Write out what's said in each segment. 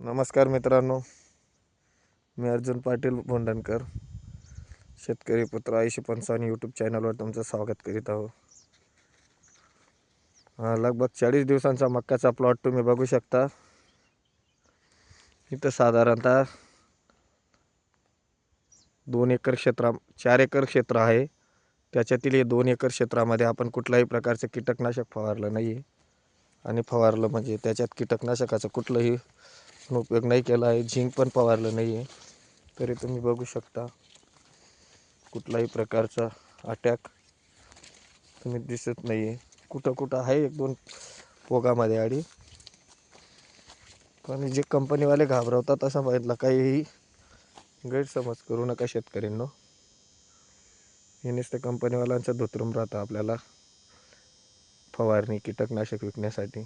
नमस्कार मित्रांनो मी अर्जुन पाटील भोंडणकर शेतकरी पुत्र आयुष्य पंचावन्न यूट्यूब चॅनलवर तुमचं स्वागत करीत आहो हा, लगभग चाळीस दिवसांचा मक्काचा प्लॉट तुम्ही बघू शकता. इथं साधारणतः दोन एकर क्षेत्रा चार एकर क्षेत्र आहे. त्याच्यातील हे दोन एकर क्षेत्रामध्ये आपण कुठल्याही प्रकारचं कीटकनाशक फवारलं नाही आणि फवारलं म्हणजे त्याच्यात कीटकनाशकाचं कुठलंही पण उपयोग नाही केला आहे झिंक पण फवारलं नाही आहे. तरी तुम्ही बघू शकता कुठलाही प्रकारचा अटॅक तुम्ही दिसत नाही आहे. कुठं कुठं आहे एक दोन पोगामध्ये आडी. पण जे कंपनीवाले घाबरवतात असं बघितलं काहीही गैरसमज करू नका शेतकऱ्यांनो. हे नुसतं कंपनीवाल्यांचं धोतरून राहतं आपल्याला. फवारणी कीटकनाशक विकण्यासाठी.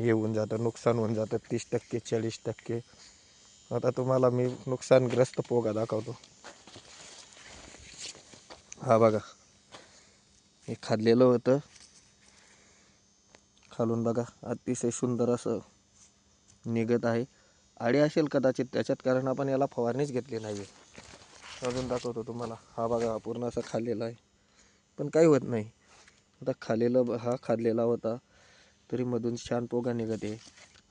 हे होऊन जातं नुकसान होऊन जातं तीस टक्के चाळीस टक्के. आता तुम्हाला मी नुकसानग्रस्त पोगा दाखवतो. हा बघा. हे खाल्लेलं होतं. खालून बघा अतिशय सुंदर असं निघत आहे. आडी असेल कदाचित त्याच्यात कारण आपण याला फवारणीच घेतली नाही आहे अजून दाखवतो तुम्हाला. हा बघा हा पूर्ण असा खाल्लेला आहे. पण काही होत नाही. आता खालेलं ब- हा खाल्लेला होता. तरी मधून छान पोगा निघत आहे.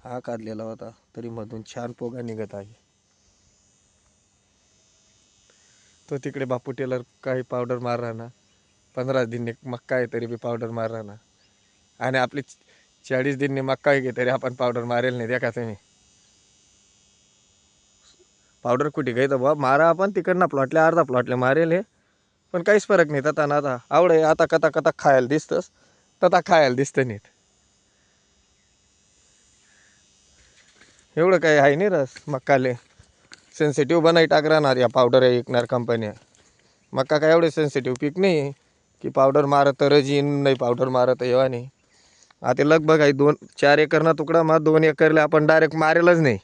हा काढलेला होता तरी मधून छान पोगा निघत आहे. तो तिकडे बापू टेलर काही पावडर मार ना पंधरा दिनने मक्का आहे तरी बी पावडर मार ना. आणि आपली चाळीस दिनने मक्का आहे तरी आपण पावडर मारेल नाही द्या का तुम्ही. पावडर कुठे काही तर बा मारा आपण तिकडनं प्लॉटले अर्धा प्लॉटले मारेल हे. पण काहीच फरक नाही तथा ना आता आवड आहे आता कथा कथा खायला दिसतंच तथा खायला दिसतं नाही एवढं काही आहे नाही रस मक्काले. सेन्सिटिव्ह बनाई टाक राहणार या पावडर विकणार कंपन्या मक्का काय एवढे सेन्सिटिव्ह पीक नाही की पावडर मारत तरच येईन नाही पावडर मारत येवा नाही आता लगभग आहे दोन चार एकरना तुकडा मग दोन एकरला आपण डायरेक्ट मारेलच नाही.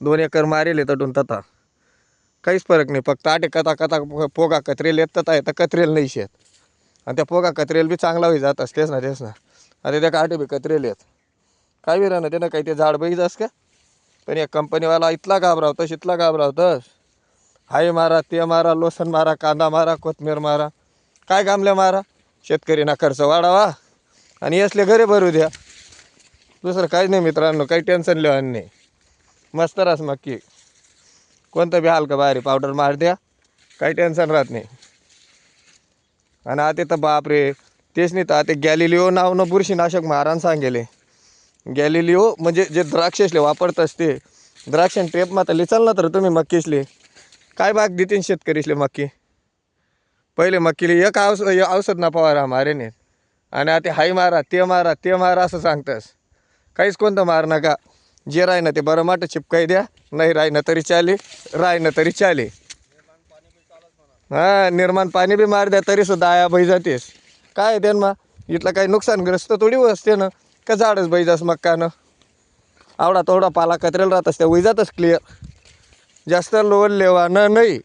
दोन एकर मारेल तटून तथा. काहीच फरक नाही फक्त आटे कथा कथा पोगा कत्रेल येत तथा येतं कत्रेल नाही शेत. आणि त्या पोगा कत्रेल बी चांगला होई जात असतेच ना तेच ना. अरे त्या काटे बी कत्रेल येत. काय बी राहणं त्यानं काही ते झाड बघितस का? पण या कंपनीवाला इथला घाबरावतस इथला घाबरावतस हाय मारा ते मारा लोसन मारा कांदा मारा कोथमीर मारा. काय कामल्या मारा? शेतकरीना खर्च वाढावा. आणि असले घरे भरू द्या. दुसरं काहीच नाही मित्रांनो काही टेन्शन लिहान नाही. मस्त रास मक्की. कोणतं बी हलकं बाहेर पावडर मार द्या. काही टेन्शन राहत नाही. आणि आता तर बापरे. तेच नाही तर आता गॅलिलिओ नावनं बुरशीनाशक मारान सांगेले. गॅलिलिओ हो. म्हणजे जे द्राक्षेसले वापरत असते द्राक्ष टेप माता लिचाल ना तर तुम्ही मक्कीसले. काय बाग देतीन शेतकरीसले मक्की? पहिले मक्कीले एक औषध औषध ना पवारा मारे आणि आता हाय मारा ते मारा ते मारा असं सांगतस. काहीच कोणतं मार नका. जे राही ना ते बरं माट चिपकाई द्या. नाही राही ना तरी चाले राही ना तरी चाले. हां निर्माण पाणी बी मार द्या तरी सुद्धा आया बाई जातेस. काय देन मा इथलं काही नुकसानग्रस्त थोडी असते ना? का झाडच बैजास मक्कानं? आवडा तोडा पाला कचरेल राहत असते वैजातच क्लिअर जास्त लोल लेवा न नाही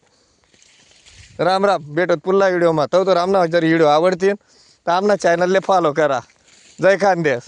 राम राम भेटत पुन्हा व्हिडिओ मा तो रामना जर व्हिडिओ आवडतील तर आमना चॅनलले फॉलो करा. जय खानदेस